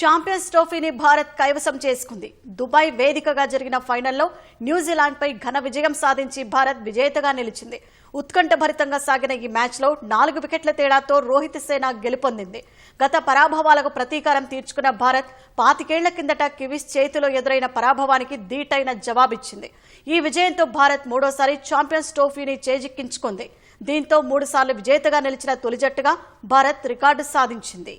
Champions ట్రోఫీని Bharat కైవసం చేసుకుంది. Dubai వేదికగా జరిగిన ఫైనల్లో న్యూజిలాండ్పై ఘన విజయం సాధించి భారత్ విజేతగా నిలిచింది. ఉత్కంఠభరితంగా సాగిన ఈ మ్యాచ్లో నాలుగు వికెట్ల తేడాతో రోహిత్ సేన గెలుపొందింది. గత పరాభవాలకు ప్రతీకారం తీర్చుకున్న భారత్ పాతికేళ్ళ కిందట కివీస్ చేతిలో ఎదురైన పరాభవానికి ధీటైన జవాబిచ్చింది. ఈ విజయంతో భారత్ మూడోసారి ఛాంపియన్స్ ట్రోఫీని చేజిక్కించుకుంది. దీంతో మూడుసార్లు విజేతగా నిలిచిన తొలి జట్టుగా భారత్ రికార్డు సాధించింది.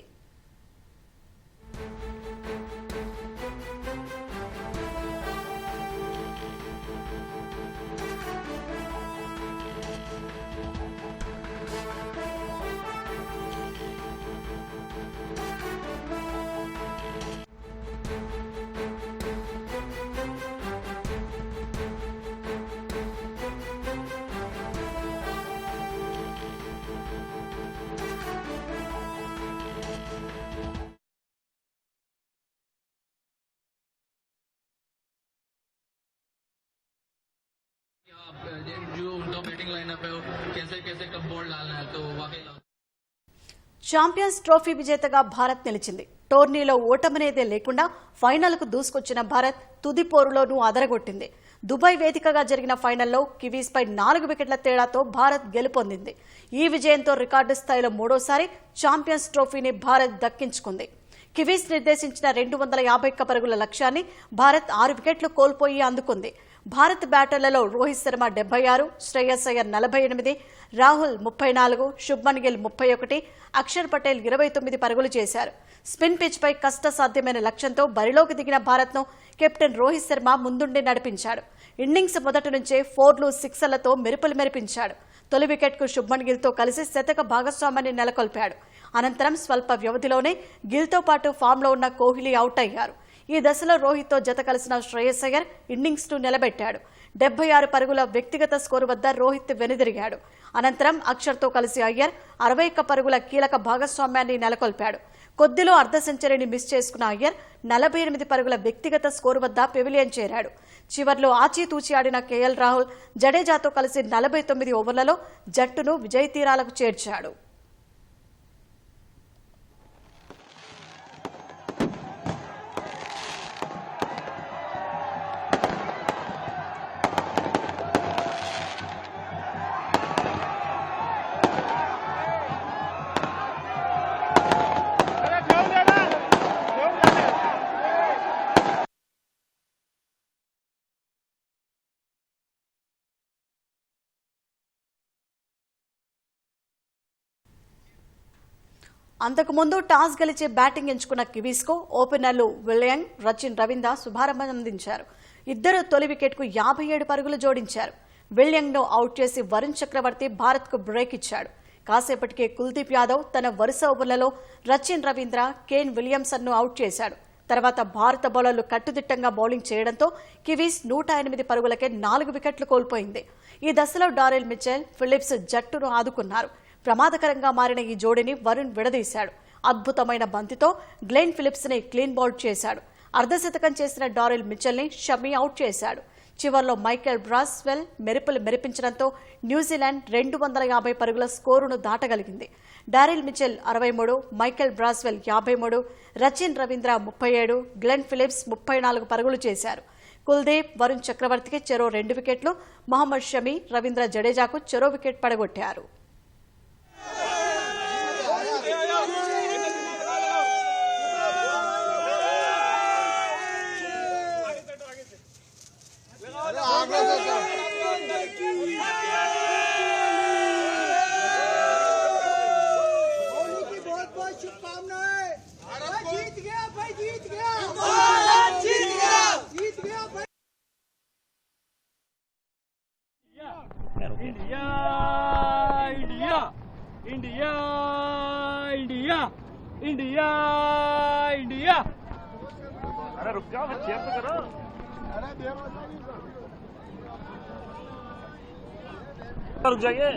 ఛాంపియన్స్ ట్రోఫీ విజేతగా భారత్ నిలిచింది. టోర్నీలో ఓటమనేదే లేకుండా ఫైనల్కు దూసుకొచ్చిన భారత్ తుది పోరులోనూ అదరగొట్టింది. దుబాయ్ వేదికగా జరిగిన ఫైనల్లో కివీస్పై నాలుగు వికెట్ల తేడాతో భారత్ గెలుపొందింది. ఈ విజయంతో రికార్డు స్థాయిలో మూడోసారి ఛాంపియన్స్ ట్రోఫీని భారత్ దక్కించుకుంది. కివీస్ నిర్దేశించిన రెండు వందల యాభై ఒక్క పరుగుల లక్ష్యాన్ని భారత్ ఆరు వికెట్లు కోల్పోయి అందుకుంది. భారత్ బ్యాటర్లలో రోహిత్ శర్మ డెబ్బై ఆరు శ్రేయస్ అయ్యర్ నలభై ఎనిమిది రాహుల్ ముప్పై నాలుగు శుభ్మన్ గిల్ ముప్పై ఒకటి అక్షర్ పటేల్ ఇరవై తొమ్మిది పరుగులు చేశారు. స్పిన్ పిచ్పై కష్టసాధ్యమైన లక్ష్యంతో బరిలోకి దిగిన భారత్ను కెప్టెన్ రోహిత్ శర్మ ముందుండి నడిపించాడు. ఇన్నింగ్స్ మొదటి నుంచే ఫోర్లు సిక్సర్లతో మెరుపులు మెరిపించాడు. తొలి వికెట్కు శుభ్మన్ గిల్తో కలిసి శతక భాగస్వామ్యాన్ని నెలకొల్పాడు. అనంతరం స్వల్ప వ్యవధిలోనే గిల్తో పాటు ఫామ్లో ఉన్న కోహ్లీ అవుట్ అయ్యారు. ఈ దశలో రోహిత్తో జత కలిసిన శ్రేయస్ అయ్యర్ ఇన్నింగ్స్ను నిలబెట్టాడు. డెబ్బై ఆరు పరుగుల వ్యక్తిగత స్కోరు వద్ద రోహిత్ వెనుదిరిగాడు. అనంతరం అక్షర్తో కలిసి అయ్యర్ అరవై ఒక్క పరుగుల కీలక భాగస్వామ్యాన్ని నెలకొల్పాడు. కొద్దిలో అర్ధ సెంచరీని మిస్ చేసుకున్న అయ్యర్ నలభై ఎనిమిది పరుగుల వ్యక్తిగత స్కోరు వద్ద పెవిలియన్ చేరాడు. చివర్లో ఆచితూచి ఆడిన కేఎల్ రాహుల్ జడేజాతో కలిసి నలభై తొమ్మిది ఓవర్లలో జట్టును విజయ తీరాలకు చేర్చాడు. అంతకుముందు టాస్ గెలిచి బ్యాటింగ్ ఎంచుకున్న కివీస్కు ఓపెనర్లు విలియంగ్ రచిన్ రవీంద్ర శుభారంభం అందించారు ఇద్దరు తొలి వికెట్కు యాభై ఏడు పరుగులు జోడించారు. విలియంగ్ను అవుట్ చేసి వరుణ్ చక్రవర్తి భారత్కు బ్రేక్ ఇచ్చాడు. కాసేపటికే కుల్దీప్ యాదవ్ తన వరుస ఓవర్లలో రచిన్ రవీంద్ర కేన్ విలియమ్సన్ను అవుట్ చేశాడు. తర్వాత భారత బౌలర్లు కట్టుదిట్టంగా బౌలింగ్ చేయడంతో కివీస్ నూట ఎనిమిది పరుగులకే నాలుగు వికెట్లు కోల్పోయింది. ఈ దశలో డారెల్ మిచెల్ ఫిలిప్స్ జట్టును ఆదుకున్నారు. ప్రమాదకరంగా మారిన ఈ జోడీని వరుణ్ విడదీశాడు. అద్భుతమైన బంతితో గ్లెన్ ఫిలిప్స్ని క్లీన్ బౌల్డ్ చేశాడు. అర్ధశతకం చేసిన డారెల్ మిచెల్ని షమీ అవుట్ చేశాడు. చివర్లో మైకెల్ బ్రాస్వెల్ మెరుపులు మెరిపించడంతో న్యూజిలాండ్ రెండు వందల యాభై పరుగుల స్కోరును దాటగలిగింది. డారిల్ మిచెల్ అరవై మూడు మైకెల్ బ్రాస్వెల్ యాభై మూడు రచిన్ రవీంద్ర ముప్పై ఏడు గ్లెన్ ఫిలిప్స్ ముప్పై నాలుగు పరుగులు చేశారు. కుల్దీప్ వరుణ్ చక్రవర్తికి చెరో రెండు వికెట్లు మహమ్మద్ షమీ రవీంద్ర జడేజాకు చెరో వికెట్ పడగొట్టారు. बहुत बहुत शुभकामनाएँ जीत गया भाई जीत गया। जीत गया। जीत गया भाई। India India India India India India. अरे रुक जाओ चेयर तो करो। रुक जाइए।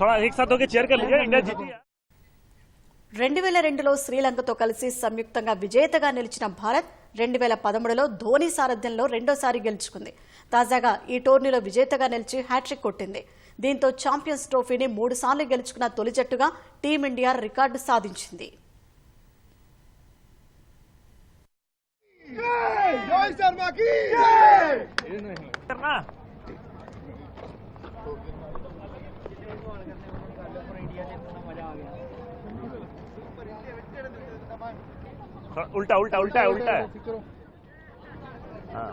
थोड़ा एक साथ होके चेयर कर लीजिए इंडिया जीती है। రెండు వేల రెండులో శ్రీలంకతో కలిసి సంయుక్తంగా విజేతగా నిలిచిన భారత్ రెండు వేల పదమూడులో ధోని సారథ్యంలో రెండోసారి గెలుచుకుంది. తాజాగా ఈ టోర్నీలో విజేతగా నిలిచి హ్యాట్రిక్ కొట్టింది. దీంతో ఛాంపియన్స్ ట్రోఫీని మూడుసార్లు గెలుచుకున్న తొలి జట్టుగా టీమిండియా రికార్డు సాధించింది. रोहित शर्मा की करना थोड़ा उल्टा उल्टा उल्टा है उल्टा है हाँ